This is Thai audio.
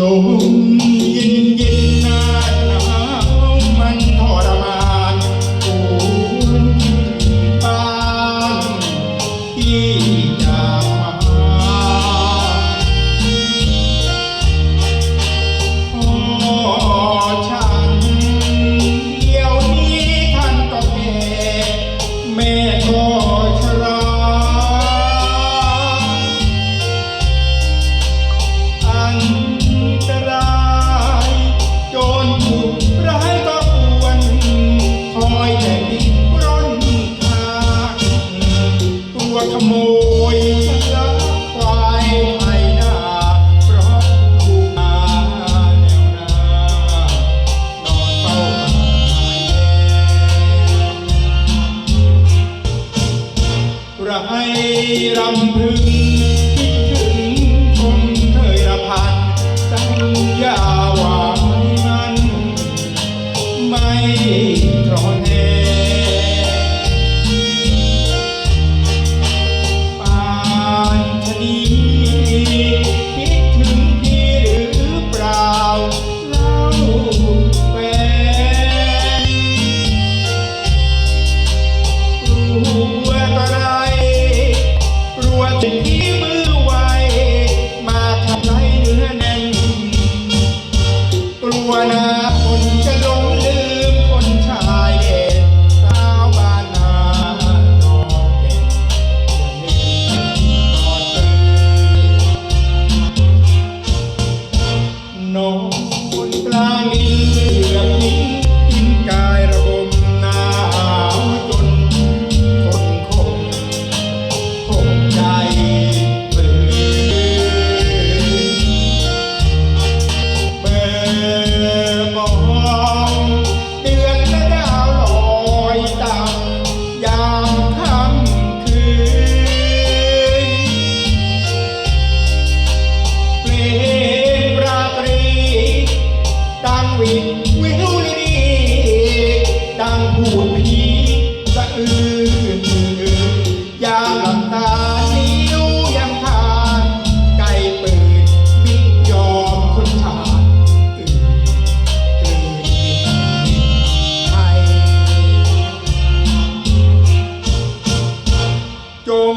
ลมเย็นเย็นหน้าหนาวมันทรมานปวดบ้านที่จา รำพึงคิดถึงคงเคยระพันสัญญาว่า अपनी จง